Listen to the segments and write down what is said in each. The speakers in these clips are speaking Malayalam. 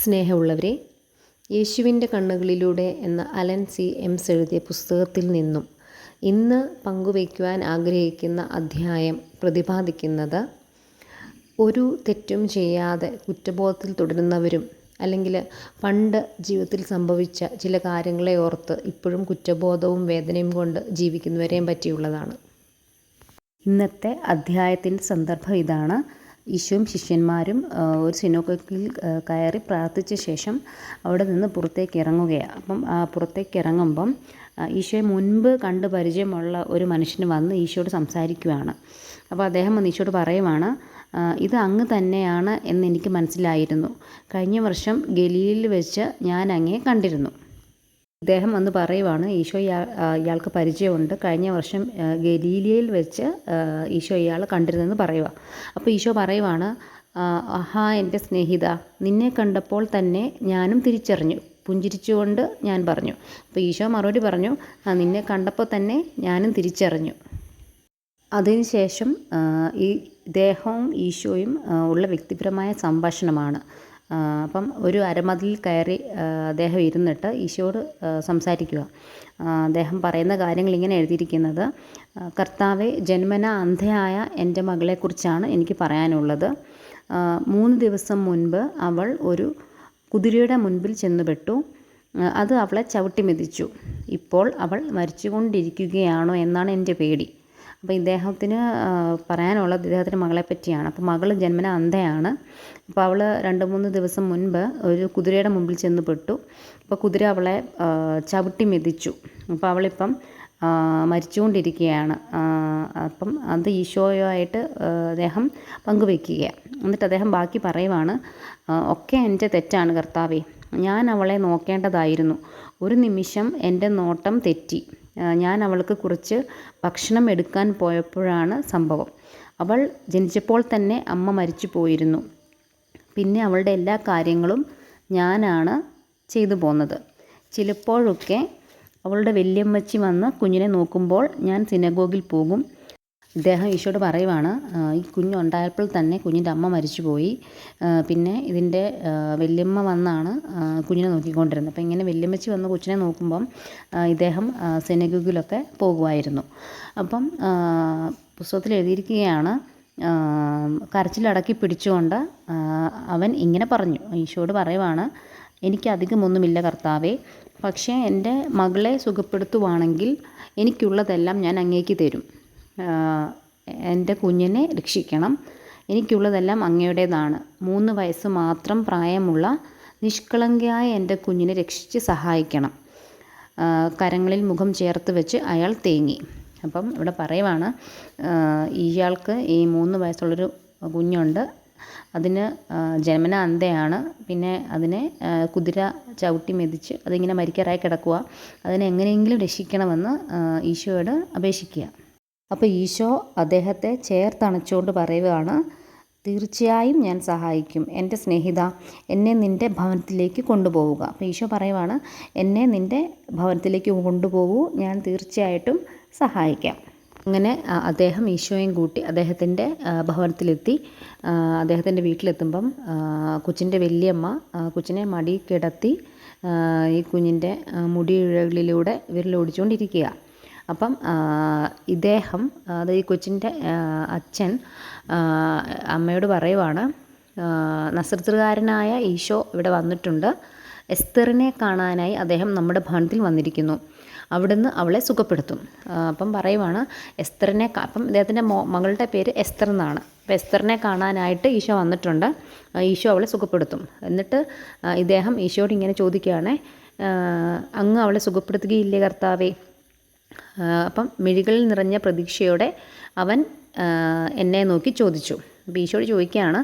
സ്നേഹമുള്ളവരെ യേശുവിന്റെ കണ്ണുകളിലൂടെ എന്ന അലൻ സി എംസ് എഴുതിയ പുസ്തകത്തിൽ നിന്നും ഇന്ന് പങ്കുവയ്ക്കുവാൻ ആഗ്രഹിക്കുന്ന അധ്യായം പ്രതിപാദിക്കുന്നത് ഒരു തെറ്റും ചെയ്യാതെ കുറ്റബോധത്തിൽ തുടരുന്നവരും അല്ലെങ്കിൽ പണ്ട് ജീവിതത്തിൽ സംഭവിച്ച ചില കാര്യങ്ങളെ ഓർത്ത് ഇപ്പോഴും കുറ്റബോധവും വേദനയും കൊണ്ട് ജീവിക്കുന്നവരെയും പറ്റിയുള്ളതാണ്. ഇന്നത്തെ അധ്യായത്തിന്റെ സന്ദർഭം ഇതാണ്. ഈശോയും ശിഷ്യന്മാരും ഒരു സിനോക്കിൽ കയറി പ്രാർത്ഥിച്ച ശേഷം അവിടെ നിന്ന് പുറത്തേക്ക് ഇറങ്ങുകയാണ് അപ്പം പുറത്തേക്ക് ഇറങ്ങുമ്പം ഈശോയെ മുൻപ് കണ്ട് പരിചയമുള്ള ഒരു മനുഷ്യന് വന്ന് ഈശോയോട് സംസാരിക്കുകയാണ് അപ്പോൾ അദ്ദേഹം വന്ന് ഈശോയോട് പറയുവാണ് ഇത് അങ്ങ് തന്നെയാണ് എന്ന് എനിക്ക് മനസ്സിലായിരുന്നു. കഴിഞ്ഞ വർഷം ഗലിയിൽ വെച്ച് ഞാൻ അങ്ങേ കണ്ടിരുന്നു. ഇദ്ദേഹം വന്ന് പറയുവാണ് ഈശോ ഇയാൾക്ക് പരിചയമുണ്ട്. കഴിഞ്ഞ വർഷം ഗലീലിയയിൽ വെച്ച് ഈശോ ഇയാൾ കണ്ടിരുന്നെന്ന് പറയുക. അപ്പോൾ ഈശോ പറയുവാണ് ആഹാ എന്റെ സ്നേഹിത നിന്നെ കണ്ടപ്പോൾ തന്നെ ഞാനും തിരിച്ചറിഞ്ഞു. പുഞ്ചിരിച്ചുകൊണ്ട് ഞാൻ പറഞ്ഞു. അപ്പോൾ ഈശോ മറുപടി പറഞ്ഞു നിന്നെ കണ്ടപ്പോൾ തന്നെ ഞാനും തിരിച്ചറിഞ്ഞു. അതിനുശേഷം ഈ ദേഹവും ഈശോയും ഉള്ള വ്യക്തിപരമായ സംഭാഷണമാണ്. അപ്പം ഒരു അരമതിൽ കയറി അദ്ദേഹം ഇരുന്നിട്ട് ഈശോട് സംസാരിക്കുക. അദ്ദേഹം പറയുന്ന കാര്യങ്ങൾ ഇങ്ങനെ എഴുതിയിരിക്കുന്നത്. കർത്താവെ ജന്മന അന്ധയായ എന്റെ മകളെക്കുറിച്ചാണ് എനിക്ക് പറയാനുള്ളത്. മൂന്ന് ദിവസം മുൻപ് അവൾ ഒരു കുതിരയുടെ മുൻപിൽ ചെന്നുപെട്ടു. അത് അവളെ ചവിട്ടി മെതിച്ചു. ഇപ്പോൾ അവൾ മരിച്ചുകൊണ്ടിരിക്കുകയാണോ എന്നാണ് എന്റെ പേടി. അപ്പോൾ ഇദ്ദേഹത്തിന് പറയാനുള്ളത് ഇദ്ദേഹത്തിന്റെ മകളെ പറ്റിയാണ്. അപ്പോൾ മകൾ ജന്മന അന്ധയാണ്. അപ്പോൾ അവൾ രണ്ട് മൂന്ന് ദിവസം മുൻപ് ഒരു കുതിരയുടെ മുമ്പിൽ ചെന്ന് പെട്ടു അപ്പോൾ കുതിര അവളെ ചവിട്ടി മെതിച്ചു. അപ്പോൾ അവളിപ്പം മരിച്ചുകൊണ്ടിരിക്കുകയാണ്. അപ്പം അത് ഈശോയുമായിട്ട് അദ്ദേഹം പങ്കുവെക്കുകയാണ് എന്നിട്ട് അദ്ദേഹം ബാക്കി പറയുവാണ് ഒക്കെ എന്റെ തെറ്റാണ് കർത്താവേ. ഞാൻ അവളെ നോക്കേണ്ടതായിരുന്നു. ഒരു നിമിഷം എന്റെ നോട്ടം തെറ്റി. ഞാൻ അവൾക്ക് കുറച്ച് ഭക്ഷണം എടുക്കാൻ പോയപ്പോഴാണ് സംഭവം. അവൾ ജനിച്ചപ്പോൾ തന്നെ അമ്മ മരിച്ചു പോയിരുന്നു. പിന്നെ അവളുടെ എല്ലാ കാര്യങ്ങളും ഞാനാണ് ചെയ്തു പോന്നത്. ചിലപ്പോഴൊക്കെ അവളുടെ വല്യമ്മച്ചി വന്ന് കുഞ്ഞിനെ നോക്കുമ്പോൾ ഞാൻ സിനഗോഗിൽ പോകും. ഇദ്ദേഹം ഈശോട് പറയുവാണ് ഈ കുഞ്ഞുണ്ടായപ്പോൾ തന്നെ കുഞ്ഞിന്റെ അമ്മ മരിച്ചുപോയി. പിന്നെ ഇതിന്റെ വല്യമ്മ വന്നാണ് കുഞ്ഞിനെ നോക്കിക്കൊണ്ടിരുന്നത്. അപ്പം ഇങ്ങനെ വല്യമ്മച്ചി വന്ന് കൊച്ചിനെ നോക്കുമ്പം ഇദ്ദേഹം സെനഗുഗിലൊക്കെ പോകുമായിരുന്നു. അപ്പം പുസ്തകത്തിൽ എഴുതിയിരിക്കുകയാണ് കരച്ചിലടക്കി പിടിച്ചുകൊണ്ട് അവൻ ഇങ്ങനെ പറഞ്ഞു ഈശോട് പറയുവാണ് എനിക്ക് അധികമൊന്നുമില്ല കർത്താവേ പക്ഷേ എന്റെ മകളെ സുഖപ്പെടുത്തുവാണെങ്കിൽ എനിക്കുള്ളതെല്ലാം ഞാൻ അങ്ങേക്ക് തരും. എന്റെ കുഞ്ഞിനെ രക്ഷിക്കണം. എനിക്കുള്ളതെല്ലാം അങ്ങയുടേതാണ്. മൂന്ന് വയസ്സ് മാത്രം പ്രായമുള്ള നിഷ്കളങ്കയായ എന്റെ കുഞ്ഞിനെ രക്ഷിച്ച് സഹായിക്കണം. കരങ്ങളിൽ മുഖം ചേർത്ത് വെച്ച് അയാൾ തേങ്ങി. അപ്പം ഇവിടെ പറയുവാണ് ഇയാൾക്ക് ഈ മൂന്ന് വയസ്സുള്ളൊരു കുഞ്ഞുണ്ട്. അതിന് ജന്മന അന്ധയാണ്. പിന്നെ അതിനെ കുതിര ചവിട്ടി മെതിച്ച് അതിങ്ങനെ മരിക്കാറായി കിടക്കുക അതിനെ എങ്ങനെയെങ്കിലും രക്ഷിക്കണമെന്ന് ഈശോയോട് അപേക്ഷിക്കുക. അപ്പോൾ ഈശോ അദ്ദേഹത്തെ ചേർത്തണച്ചുകൊണ്ട് പറയുകയാണ് തീർച്ചയായും ഞാൻ സഹായിക്കും. എന്റെ സ്നേഹിത എന്നെ നിന്റെ ഭവനത്തിലേക്ക് കൊണ്ടുപോവുക. അപ്പോൾ ഈശോ പറയുവാണ് എന്നെ നിന്റെ ഭവനത്തിലേക്ക് കൊണ്ടുപോകൂ. ഞാൻ തീർച്ചയായിട്ടും സഹായിക്കാം. അങ്ങനെ അദ്ദേഹം ഈശോയും കൂട്ടി അദ്ദേഹത്തിന്റെ ഭവനത്തിലെത്തി. അദ്ദേഹത്തിന്റെ വീട്ടിലെത്തുമ്പം കൊച്ചിന്റെ വലിയമ്മ കൊച്ചിനെ മടി കിടത്തി ഈ കുഞ്ഞിന്റെ മുടിയിഴകളിലൂടെ വിരലോടിച്ചുകൊണ്ടിരിക്കുക അപ്പം ഇദ്ദേഹം അത് ഈ കൊച്ചിന്റെ അച്ഛൻ അമ്മയോട് പറയുവാണ് നസ്രത്തുകാരനായ ഈശോ ഇവിടെ വന്നിട്ടുണ്ട്. എസ്തറിനെ കാണാനായി അദ്ദേഹം നമ്മുടെ ഭവനത്തിൽ വന്നിരിക്കുന്നു. അവിടുന്ന് അവളെ സുഖപ്പെടുത്തും. അപ്പം പറയുവാണ് എസ്തറിനെ അപ്പം ഇദ്ദേഹത്തിന്റെ മോ മകളുടെ പേര് എസ്തർ എന്നാണ്. അപ്പോൾ എസ്തറിനെ കാണാനായിട്ട് ഈശോ വന്നിട്ടുണ്ട്. ഈശോ അവളെ സുഖപ്പെടുത്തും. എന്നിട്ട് ഇദ്ദേഹം ഈശോയോട് ഇങ്ങനെ ചോദിക്കുകയാണ് അങ്ങ് അവളെ സുഖപ്പെടുത്തുകയില്ലേ കർത്താവേ? അപ്പം മിഴികളിൽ നിറഞ്ഞ പ്രതീക്ഷയോടെ അവൻ എന്നെ നോക്കി ചോദിച്ചു. അപ്പോൾ ഈശോട് ചോദിക്കുകയാണ്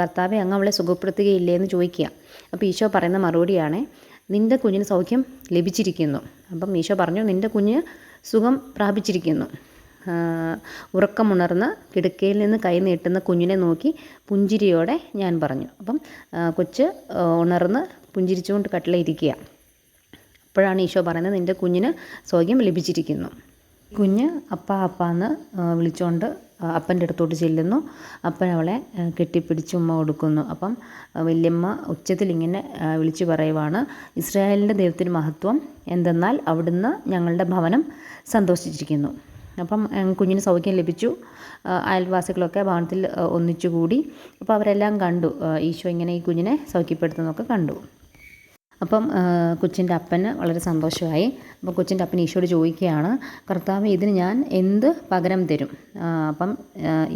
കർത്താവെ അങ്ങ് അവളെ സുഖപ്പെടുത്തുകയില്ലേ? എന്ന് ചോദിക്കുക. അപ്പോൾ ഈശോ പറയുന്ന മറുപടിയാണ് നിന്റെ കുഞ്ഞിന് സൗഖ്യം ലഭിച്ചിരിക്കുന്നു. അപ്പം ഈശോ പറഞ്ഞു നിന്റെ കുഞ്ഞ് സുഖം പ്രാപിച്ചിരിക്കുന്നു. ഉറക്കമുണർന്ന് കിടക്കയിൽ നിന്ന് കൈ നീട്ടുന്ന കുഞ്ഞിനെ നോക്കി പുഞ്ചിരിയോടെ ഞാൻ പറഞ്ഞു. അപ്പം കൊച്ച് ഉണർന്ന് പുഞ്ചിരിച്ചുകൊണ്ട് കട്ടിലിരിക്കുക അപ്പോഴാണ് ഈശോ പറയുന്നത് നിന്റെ കുഞ്ഞിന് സൗഖ്യം ലഭിച്ചിരിക്കുന്നു. കുഞ്ഞ് അപ്പ അപ്പ എന്ന് വിളിച്ചുകൊണ്ട് അപ്പന്റെ അടുത്തോട്ട് ചെല്ലുന്നു. അപ്പൻ അവളെ കെട്ടിപ്പിടിച്ച് ഉമ്മ കൊടുക്കുന്നു. അപ്പം വല്യമ്മ ഉച്ചത്തിൽ ഇങ്ങനെ വിളിച്ചു പറയുവാണ് ഇസ്രായേലിന്റെ ദൈവത്തിന് മഹത്വം എന്തെന്നാൽ അവിടുന്ന് ഞങ്ങളുടെ ഭവനം സന്തോഷിച്ചിരിക്കുന്നു. അപ്പം കുഞ്ഞിന് സൗഖ്യം ലഭിച്ചു. അയൽവാസികളൊക്കെ ഭവനത്തിൽ ഒന്നിച്ചുകൂടി അപ്പോൾ അവരെല്ലാം കണ്ടു. ഈശോ ഇങ്ങനെ ഈ കുഞ്ഞിനെ സൗഖ്യപ്പെടുത്തുന്നതൊക്കെ കണ്ടു. അപ്പം കൊച്ചിന്റെ അപ്പന് വളരെ സന്തോഷമായി. അപ്പം കൊച്ചിന്റെ അപ്പൻ ഈശോട് ചോദിക്കുകയാണ് കർത്താവ് ഇതിന് ഞാൻ എന്ത് പകരം തരും? അപ്പം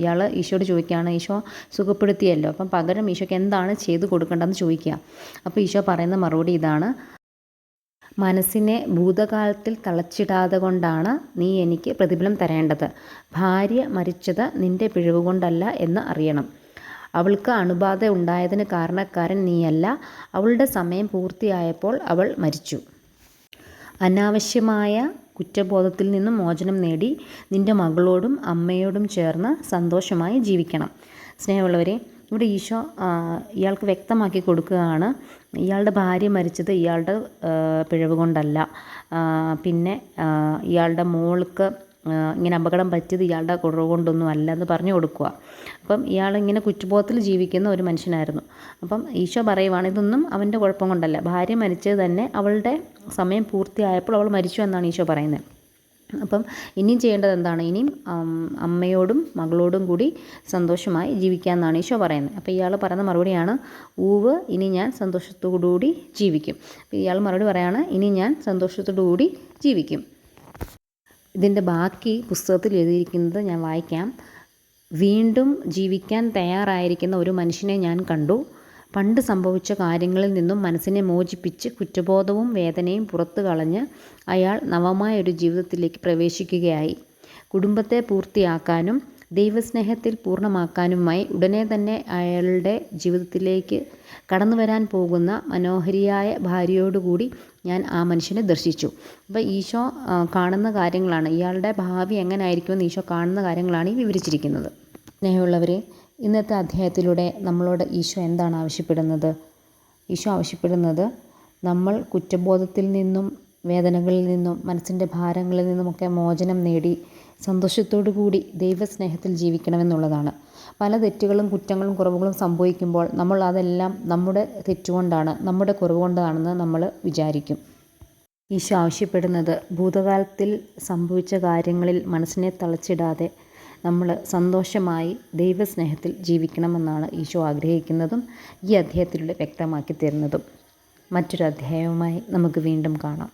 ഇയാൾ ഈശോട് ചോദിക്കുകയാണ് ഈശോ സുഖപ്പെടുത്തിയല്ലോ? അപ്പം പകരം ഈശോയ്ക്ക് എന്താണ് ചെയ്തു കൊടുക്കേണ്ടതെന്ന് ചോദിക്കുക. അപ്പോൾ ഈശോ പറയുന്ന മറുപടി ഇതാണ് മനസ്സിനെ ഭൂതകാലത്തിൽ തളച്ചിടാതെ കൊണ്ടാണ് നീ എനിക്ക് പ്രതിഫലം തരേണ്ടത്. ഭാര്യ മരിച്ചത് നിന്റെ പിഴവുകൊണ്ടല്ല എന്ന് അറിയണം. അവൾക്ക് അണുബാധ ഉണ്ടായതിന് കാരണക്കാരൻ നീയല്ല. അവളുടെ സമയം പൂർത്തിയായപ്പോൾ അവൾ മരിച്ചു. അനാവശ്യമായ കുറ്റബോധത്തിൽ നിന്നും മോചനം നേടി. നിന്റെ മകളോടും അമ്മയോടും ചേർന്ന് സന്തോഷമായി ജീവിക്കണം. സ്നേഹമുള്ളവരെ ഇവിടെ ഈശോ ഇയാൾക്ക് വ്യക്തമാക്കി കൊടുക്കുകയാണ്. ഇയാളുടെ ഭാര്യ മരിച്ചത് ഇയാളുടെ പിഴവ് കൊണ്ടല്ല. പിന്നെ ഇയാളുടെ മോൾക്ക് ഇങ്ങനെ അപകടം പറ്റിയത് ഇയാളുടെ കുറവ് കൊണ്ടൊന്നും അല്ല എന്ന് പറഞ്ഞു കൊടുക്കുക. അപ്പം ഇയാളിങ്ങനെ കുറ്റബോധത്തിൽ ജീവിക്കുന്ന ഒരു മനുഷ്യനായിരുന്നു. അപ്പം ഈശോ പറയുവാണ് ഇതൊന്നും അവന്റെ കുഴപ്പം കൊണ്ടല്ല. ഭാര്യ മരിച്ചത് തന്നെ അവളുടെ സമയം പൂർത്തിയായപ്പോൾ അവൾ മരിച്ചു എന്നാണ് ഈശോ പറയുന്നത്. അപ്പം ഇനിയും ചെയ്യേണ്ടത് എന്താണ്? ഇനിയും അമ്മയോടും മകളോടും കൂടി സന്തോഷമായി ജീവിക്കാമെന്നാണ് ഈശോ പറയുന്നത്. അപ്പോൾ ഇയാൾ പറയുന്ന മറുപടിയാണ് ഊവ് ഇനി ഞാൻ സന്തോഷത്തോടുകൂടി ജീവിക്കും. ഇയാൾ മറുപടി പറയാണ് ഇനി ഞാൻ സന്തോഷത്തോടുകൂടി ജീവിക്കും. ഇതിന്റെ ബാക്കി പുസ്തകത്തിൽ എഴുതിയിരിക്കുന്നത് ഞാൻ വായിക്കാം. വീണ്ടും ജീവിക്കാൻ തയ്യാറായിരിക്കുന്ന ഒരു മനുഷ്യനെ ഞാൻ കണ്ടു. പണ്ട് സംഭവിച്ച കാര്യങ്ങളിൽ നിന്നും മനസ്സിനെ മോചിപ്പിച്ച് കുറ്റബോധവും വേദനയും പുറത്തു കളഞ്ഞ് അയാൾ നവമായ ഒരു ജീവിതത്തിലേക്ക് പ്രവേശിക്കുകയായി. കുടുംബത്തെ പൂർത്തിയാക്കാനും ദൈവസ്നേഹത്തിൽ പൂർണമാക്കാനുമായി ഉടനെ തന്നെ അയാളുടെ ജീവിതത്തിലേക്ക് കടന്നു വരാൻ പോകുന്ന മനോഹരിയായ ഭാര്യയോടുകൂടി ഞാൻ ആ മനുഷ്യനെ ദർശിച്ചു. അപ്പോൾ ഈശോ കാണുന്ന കാര്യങ്ങളാണ്. ഇയാളുടെ ഭാവി എങ്ങനെ ആയിരിക്കുമെന്ന് ഈശോ കാണുന്ന കാര്യങ്ങളാണ് ഈ വിവരിച്ചിരിക്കുന്നത്. സ്നേഹമുള്ളവരെ ഇന്നത്തെ അധ്യായത്തിലൂടെ നമ്മളോട് ഈശോ എന്താണ് ആവശ്യപ്പെടുന്നത്? ഈശോ ആവശ്യപ്പെടുന്നത് നമ്മൾ കുറ്റബോധത്തിൽ നിന്നും വേദനകളിൽ നിന്നും മനസ്സിന്റെ ഭാരങ്ങളിൽ നിന്നുമൊക്കെ മോചനം നേടി സന്തോഷത്തോടു കൂടി ദൈവസ്നേഹത്തിൽ ജീവിക്കണമെന്നുള്ളതാണ്. പല തെറ്റുകളും കുറ്റങ്ങളും കുറവുകളും സംഭവിക്കുമ്പോൾ നമ്മൾ അതെല്ലാം നമ്മുടെ തെറ്റുകൊണ്ടാണ് നമ്മുടെ കുറവുകൊണ്ടാണെന്ന് നമ്മൾ വിചാരിക്കും. ഈശോ ആവശ്യപ്പെടുന്നത് ഭൂതകാലത്തിൽ സംഭവിച്ച കാര്യങ്ങളിൽ മനസ്സിനെ തളച്ചിടാതെ നമ്മൾ സന്തോഷമായി ദൈവസ്നേഹത്തിൽ ജീവിക്കണമെന്നാണ് ഈശോ ആഗ്രഹിക്കുന്നതും ഈ അധ്യായത്തിലൂടെ വ്യക്തമാക്കി തരുന്നതും മറ്റൊരു അധ്യായവുമായി നമുക്ക് വീണ്ടും കാണാം.